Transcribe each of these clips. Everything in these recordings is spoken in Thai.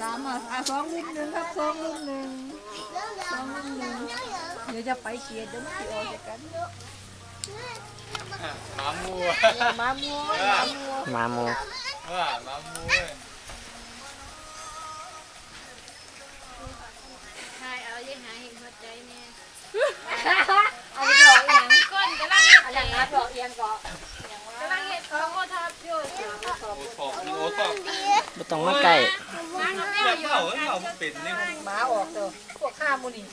สามอะอะสองลุมหนึ่งครับสองลุมหนึ่งสองลุมหนึ่งเดี๋ยวจะไปเขียดเดี๋ยวมันจะออกจากกันหมามูมามัวมามัวมาโมว่าหมามูเว้ยใช่เอายังหาเห็นหัวใจเนี่ยเอาไปดอกอีหยังก้นกำลังอันนั้นนะดอกเอียงก่อนกำลังเห็นของโอทับอยู่โอ้โหมีโอ้ตอบไม่ต้องมาใกล้ มันก็ไม่แบเอาบอยู่เผาเผาเป็ดนี่หมาออกเด้อพวกข้ามูนี่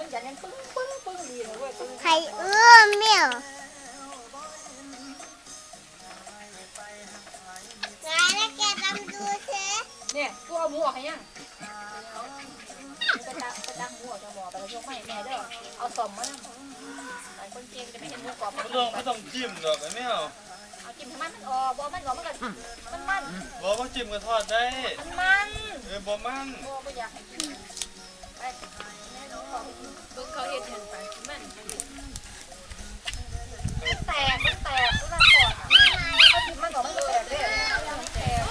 มันจะยังปึ้งปึ้งปึ้งดีนะเว้ยปึ้งไข่เอื้อเมี่ยวไงแล้วแกทำดูสิเนี่ยตัวเอาหมูออกให้ยังไปตักไปตักหมูออกจากหม้อไปแล้วยกให้แม่เด้อเอาสมมานหลายคนเก่งจะไม่เห็นหมูกรอบไม่ต้องไม่ต้องจิ้มหรอกไอ้แม วเอากินให้มันมันออกบ่มันออกมันก็มันมันบอกว่าจิ้มก็ทอดได้มันมันเออบ่มันบ่บ่อยากให้กินไปแม่น้องบอกให้กินเบิ่งเขาเห็นเห็นไปมันมันแตกมันแตกมันแตกเขากินมันออกมันแตกเลยมันแตก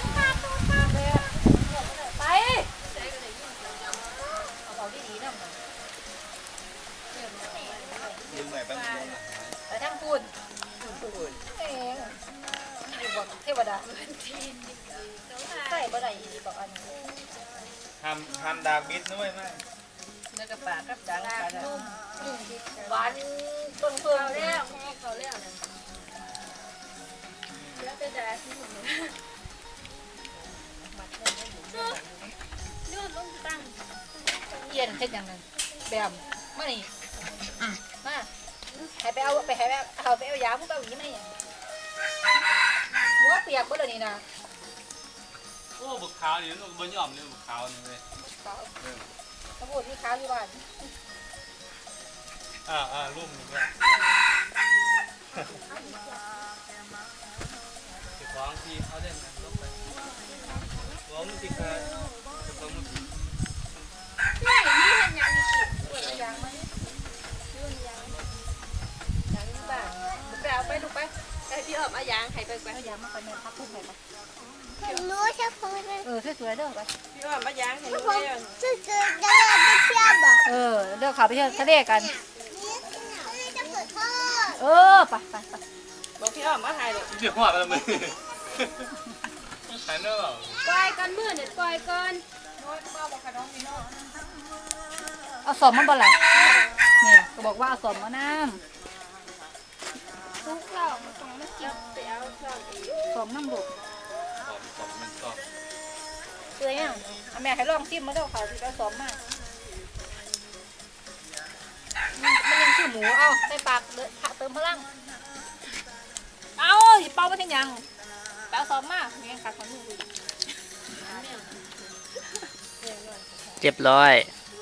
ไปใจก็เลยยิ่งเอาเอาดีๆนะดึงใหม่แป๊บนึงไปทางคุณเองอยู่บอก เทวดาใส่บ่ได้อีบอกอันนี้ทำทำดาบิดนะเว้ยแม่เนื้อกระปากกับดังกันนุ่มหวานต้นเพิ่มเขาแล้แล้วเขาแล้วนะแล้วจะได้ที่ผมยื่นลงตั้งเย็นเฮ็ดอย่างนั้นแบบมานี่มาให้ไปเอาไปให้ไปเอาไปเอายาพวกเอาอย่างนี้มานี่หัว เปียกบ่เลยนี่นะโอ้บุกขาวนี่ลูกบ่ยอมเลยบุกขาวนี่เว้ยเขาเขาพูดที่ค้าที่บ้านอ่าอ่าลูกนี่ก็สิฟ้องพี่เขาเล่นนะลบไปฟ้องมันสิค่ะฟ้องมันสิ ไม่มีเห็นอย่างนี้ เปิดยางไหมยื่นยางยางที่บ้านไปเอาไปลูกไป ไอ้พี่ออกมายางให้ไปไปเอายางมาไปเนี่ยพักพุ่งไปไปรู้จะพูดเป็นเออสวยๆเด้อไปพี่ออกมายางให้ผลูมกแล้วจะเกิดได้ไปเที่ยวบ่เออเด้อเขาไปเที่ยวทะเลกันนี่จะเปิดท่อเออไปไปไปบอกพี่ออกมาให้เลยเดี๋ยวหัวไปแล้วมึงหันเนอะปล่อยก่อนมือเนี่ยปล่อยก่อนเอาสมมันบ่ล่ะเนี่ยก็บอกว่าเอาสมมาน้ ทุกเรามันต้องมากินไปเอาช่องอีกำสมน้ำลูกสองสองมันสองเกลือยังเอาแม่ให้ลองชิมมาเด้อเขาสิเอาสมมามันมันยังชื่อหมูเอาใส่ปากเด้อเติมพลังเอาอย่าเป่ามาทิ้งยังแปเอาสมมาเมียขาดของลูกอีกเรียบร้อย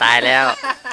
ตายแล้วฮ่าฮ่